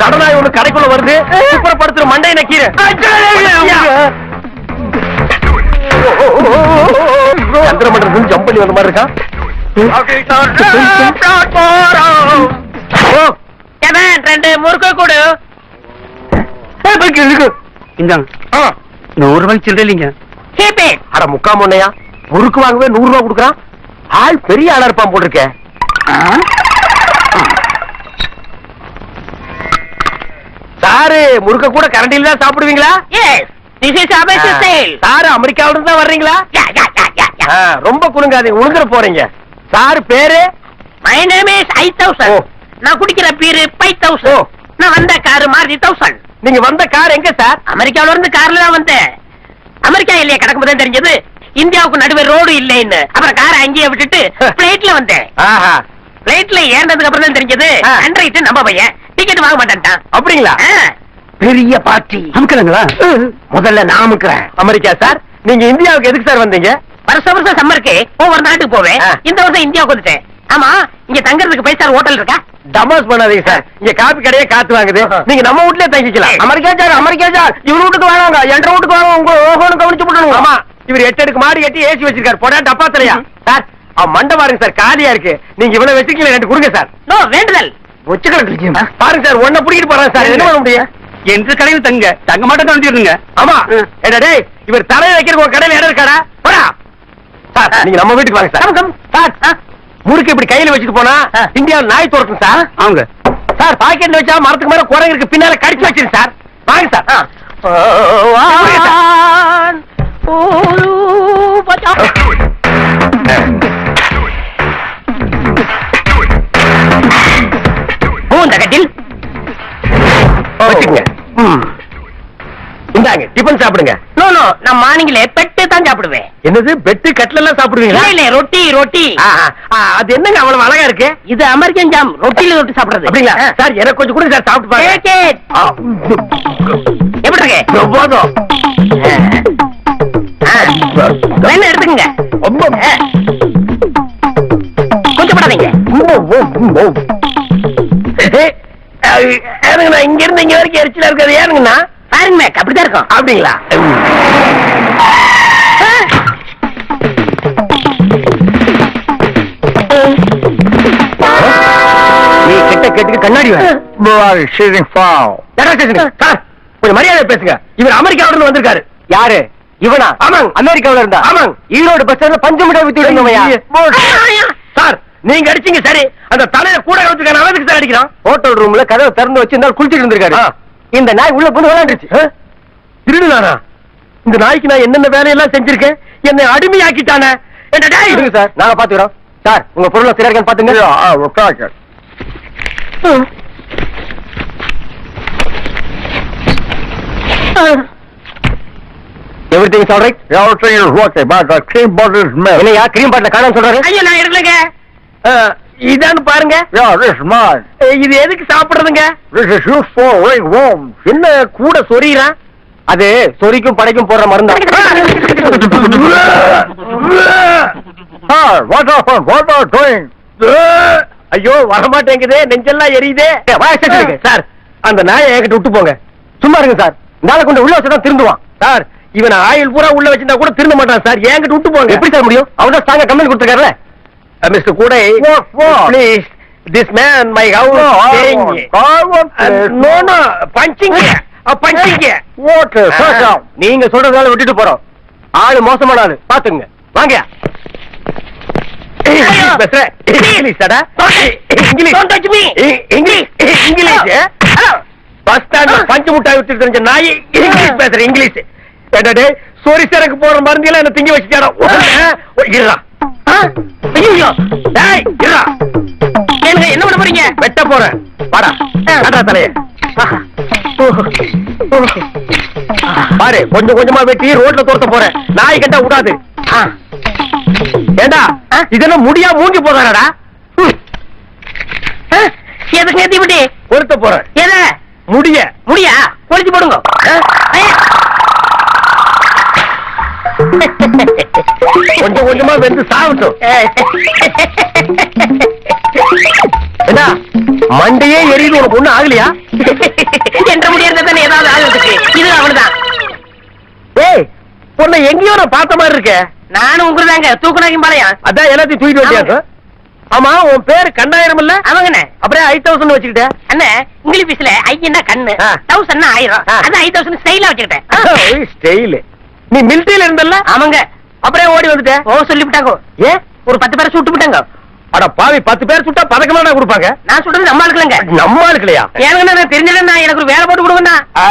சடனாய் ஒண்ணு கடைக்குள்ள வருது. குப்புறப்படுத்துற மண்டையை நக்கீர சந்திர மண்டலத்துல ஜம்ப் பண்ணி வந்த மாதிரி இருக்கா? ஓ, கண்ணன், ரெண்டு முறுக்கு கொடு. இருக்கு, இருக்கு. இந்தாங்க. ஆ, நூறு ரூபாய்க்கு சில்லற இல்லைங்க. அட முக்கா முன்னையா முறுக்கு வாங்கவே நூறு ரூபாய் கொடுக்குறான். ஆள் பெரிய ஆளா இருப்பான் போட்டிருக்க சாரு முறுக்க கூட கரண்டில தான் சாப்பிடுவீங்களா? Is Abhishek sale. சாரு அமெரிக்காவில இருந்து தான் வர்றீங்களா? ரொம்ப குலுங்காதீங்க. உழுந்துற போறீங்க. சாரு பேரு? Is ஓ. 5000. நான் குடிக்கிற பீரு ஓ. 5000. நான் வந்த காரு மாருதி 1000. நீங்க வந்த கார் எங்க சார்? அமெரிக்காவுல இருந்து கார்ல தான் வந்தேன். அமெரிக்கா இல்லையா கிடக்கும் தான் தெரிஞ்சது. இந்தியாவுக்கு நடுவே ரோடு இல்லைன்னு. அப்புறம் காரை அங்கேயே விட்டுட்டு பிளைட்ல வந்தேன். ஆஹா. பிளைட்ல ஏறினதுக்கு அப்புறம் தான் தெரிஞ்சது. அன்றைட்டு நம்ம பையன். டிக்கெட் வாங்க மாட்டேன்ட்டான் அப்படிங்களா. பெரிய பார்ட்டி அமுக்கலாங்களா முதல்ல நான் அமுக்குறேன். America sir. நீங்க இந்தியாவுக்கு எதுக்கு சார் வந்தீங்க? வருஷம் வருஷம் சம்மருக்கு ஒவ்வொரு நாட்டுக்கு போவேன். இந்த வருஷம் இந்தியாவுக்கு வந்துட்டேன். ஆமா இங்க தங்கறதுக்கு ஸ்டார் ஹோட்டல் இருக்கா? டமாஸ் பண்ணாதீங்க சார். இங்க காப்பி கடையே காத்து வாங்குது. நீங்க நம்ம வீட்லயே தங்கிக்கலாம். America sir America sir. இவர் வீட்டுக்கு வேணாங்க என்ற வீட்டுக்கு வாங்க உங்க ஓகோன்னு கவனிச்சு போடணும் ஆமா. இவர் எட்டு அடுக்கு மாடி கட்டி ஏசி வச்சிருக்காரு. போடா டப்பா தலையா. சார் அவன் மண்டை பாருங்க சார். காலியா இருக்கு. நீங்க இவ்வளவு வச்சிருக்கீங்க ரெண்டு கொடுங்க சார். நோ வேண்டுதல். வச்சுக்கலாம் பாருங்க சார் ஒன்ன பிடிக்கிட்டு போறாங்க சார். என்ன? பண்ண முடியும்? எந்த கடையில் தங்க தங்க மாட்டேன் தந்துருங்க ஆமா. டேய் இவர் தலையில வைக்கிற உங்க கடையில இடம் இருக்காடா? போடா. சார் நீங்க நம்ம வீட்டுக்கு வாங்க சார். சார் முறுக்கு இப்படி கையில வச்சுட்டு போனா ஆ. இந்தியாவில் நாய் துரத்தும் சார். அவங்க சார் பாக்கெட்ல வச்சா மரத்துக்கு மேல குரங்கு இருக்கு. பின்னால கடிச்சு வச்சிரு சார். வாங்க சார். இந்தாங்க டிபன் சாப்பிடுங்க. நோ நோ நான் மார்னிங்ல பெட்டு தான் சாப்பிடுவேன். என்னது பெட்டு கட்ல எல்லாம் சாப்பிடுவீங்களா? இல்ல ரொட்டி ரொட்டி. அது என்னங்க அவ்வளவு அழகா இருக்கு? இது அமெரிக்கன் ஜாம் ரொட்டில தொட்டு சாப்பிடுறது. அப்படிங்களா. சார் எனக்கு கொஞ்சம் கூட சார் சாப்பிட்டு பாருங்க. எப்படி இருக்கு? போதும். வேணா எடுத்துக்கங்க. கொஞ்சம் படாதீங்க இங்க இருந்து இங்க வரைக்கும் எரிச்சலா இருக்காது. ஏனுங்கண்ணா? பாருங்க மேக் அப்படிதான் இருக்கும். அப்படிங்களா? நீ கிட்ட கேட்டுக்கு கண்ணாடி கொஞ்சம் மரியாதை பேசுங்க. இவர் அமெரிக்காவில இருந்து வந்திருக்காரு. யாரு? இவனா? ஆமாங்க. அமெரிக்காவில இருந்தா? ஆமாங்க. ஈரோடு பஸ் ஸ்டாண்ட்ல பஞ்சு மிட்டாய் வித்து விடுங்க சார் நீங்க அடிச்சீங்க சரி. அந்த தலையில கூட வச்சுக்கான அவனுக்கு சார் அடிக்கிறான்? ஹோட்டல் ரூம்ல கதவை திறந்து வச்சு இந்த குளிச்சிட்டு இருந்திருக்காரு. இந்த நாய் உள்ள வந்து விளையாண்டுச்சு திருடுதானா இந்த நாய்க்கு நான் என்னென்ன வேலையெல்லாம் செஞ்சிருக்கேன்? என்னை அடிமையாக்கிட்டானே. என்ன டேய்! இருங்க சார் நாங்க பாத்துக்கிறோம். சார் உங்க பொருளை சரியா இருக்கான்னு பாத்துங்க. Everything is alright okay, but the cream bottle is missing. இல்லையா கிரீம் பாட்டில காணோம்னு சொல்றாரு? ஐயோ நான் எடுக்கலங்க. அஹ், இதான்னு பாருங்க. இது எதுக்கு சாப்பிடுறதுங்க. என்ன கூட சொறிறான் அது சொறிக்கும் படைக்கும் போடுற மருந்தா? ஐயோ வரமாட்டேங்குதே நெஞ்செல்லாம் எரியுதே. சார் அந்த நாயை என்கிட்ட விட்டு போங்க. சும்மா இருங்க சார். நாளை கொண்டு உள்ள வச்சுதான் திருந்துவான். சார் இவன் ஆயில் பூரா உள்ள வச்சிருந்தா கூட திருந்த மாட்டான் சார். என்கிட்ட விட்டு போங்க. எப்படி சார் முடியும்? அவன் தான் ஸ்ட்ராங்கா கம்ப்ளைண்ட் கொடுத்துருக்காருல? மிஸ்டர் கூட? Please this man my house. No no பஞ்சிங்க பஞ்சிங்க down. நீங்க சொல்றதால விட்டுட்டு போறோம். ஆளு மோசமான ஆளு பாத்துங்க வாங்க இங்கிலீஷ் அடா இங்கிலீஷ் இங்கிலீஷ் இங்கிலீஷ் பஸ் ஸ்டாண்ட்ல பஞ்சு முட்டாய் விட்டு தெரிஞ்ச நாய் இங்கிலீஷ் பேசுற இங்கிலீஷ் சொரி சரக்கு போற மருந்தியெல்லாம் என்ன திங்க வச்சுட்டாடா இருடா. என்ன பண்ண போறீங்க வெட்ட போறேன் வாடா காட்டா தலைய பாரு. கொஞ்சம் கொஞ்சமா வெட்டி ரோட்ல துரத்த போறேன் நாய் கட்ட விடாது ஏண்டா இதெல்லாம் முடியா மூஞ்சி போதாடா ஆ, எதுக்கு ஏத்தி விட்டு பொருத்த போறேன் எத முடிய முடியா பொழிச்சு போடுங்க கொஞ்சம் கொஞ்சமா வெந்து சாகட்டும். என்ன? மண்டையே எரியுது உனக்கு ஒண்ணும் ஆகலையா? என்ற முடியாது தானே ஏதாவது ஆகுறதுக்கு. இது அவனுதான். ஏய் பொண்ணை எங்கேயோ நான் பார்த்த மாதிரி இருக்கே. நானும் உங்களுதாங்க. தூக்குனாங்க பாளையம். அதான் எல்லாத்தையும் தூக்கிட்டு வச்சியாக்கு ஆமா உன் பேரு கண்ணாயிரம் இல்ல? அவங்கண்ணே அப்படியே ஐ தௌசண்ட் வச்சுக்கிட்டேன் அண்ணே இங்கிலீஷ்ல ஐயன்னா கண்ணு? ஆ. தௌசண்ட் ஆயிரம். அதான் ஐ தௌசண்ட் ஸ்டைலா வச்சுக்கிட்டேன். ஸ்டைல் நீ மிலிட்டரியில இருந்தல்ல? ஆமாங்க. அப்படியே ஓடி வந்துட்ட? ஓ சொல்லிவிட்டாங்க. ஏன் ஒரு பத்து பேரை சுட்டு விட்டாங்க. அட பாவி பத்து பேர் சுட்டா பதக்கமா கொடுப்பாங்க? நான் சொல்றது நம்ம ஆளுக்குலங்க நம்ம ஆளுக்கலையா ஏனுங்கண்ணா நான் தெரிஞ்சல நான் எனக்கு ஒரு வேலை போட்டு ஆ,